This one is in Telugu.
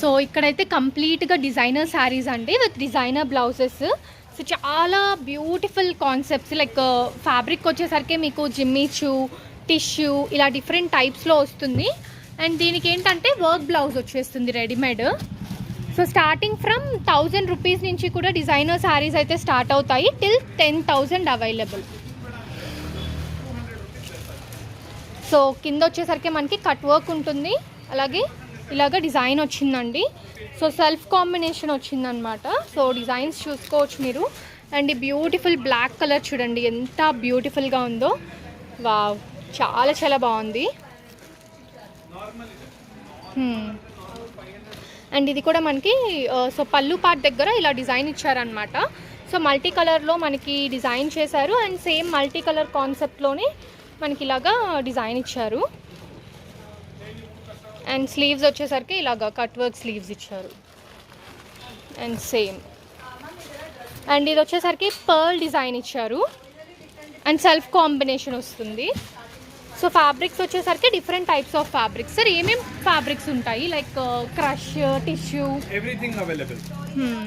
సో ఇక్కడైతే కంప్లీట్గా డిజైనర్ శారీస్ అండి విత్ డిజైనర్ బ్లౌజెస్. సో చాలా బ్యూటిఫుల్ కాన్సెప్ట్స్ లైక్ ఫ్యాబ్రిక్ వచ్చేసరికి మీకు జిమ్మిచు టిష్యూ ఇలా డిఫరెంట్ టైప్స్లో వస్తుంది. అండ్ దీనికి ఏంటంటే వర్క్ బ్లౌజ్ వచ్చేస్తుంది readymade. So starting from thousand rupees నుంచి కూడా డిజైనర్ శారీస్ అయితే స్టార్ట్ అవుతాయి till ten thousand available. So కింద వచ్చేసరికి మనకి కట్ వర్క్ ఉంటుంది. అలాగే ఇలాగ డిజైన్ వచ్చిందండి. సో సెల్ఫ్ కాంబినేషన్ వచ్చిందనమాట సో డిజైన్స్ చూసుకోవచ్చు మీరు. అండ్ ఈ బ్యూటిఫుల్ బ్లాక్ కలర్ చూడండి ఎంత బ్యూటిఫుల్గా ఉందో. వావ్ చాలా చాలా బాగుంది. అండ్ ఇది కూడా మనకి సో పళ్ళు పార్ట్ దగ్గర ఇలా డిజైన్ ఇచ్చారనమాట సో మల్టీ కలర్లో మనకి డిజైన్ చేశారు. అండ్ సేమ్ మల్టీ కలర్ కాన్సెప్ట్లోనే మనకి ఇలాగా డిజైన్ ఇచ్చారు. అండ్ స్లీవ్స్ వచ్చేసరికి ఇలాగా కట్ వర్క్ స్లీవ్స్ ఇచ్చారు. అండ్ సేమ్ అండ్ ఇది వచ్చేసరికి పర్ల్ డిజైన్ ఇచ్చారు. అండ్ సెల్ఫ్ కాంబినేషన్ వస్తుంది. సో ఫ్యాబ్రిక్స్ వచ్చేసరికి different types of fabrics sir ఏమేమి ఫ్యాబ్రిక్స్ ఉంటాయి? Like crush tissue available. Hmm.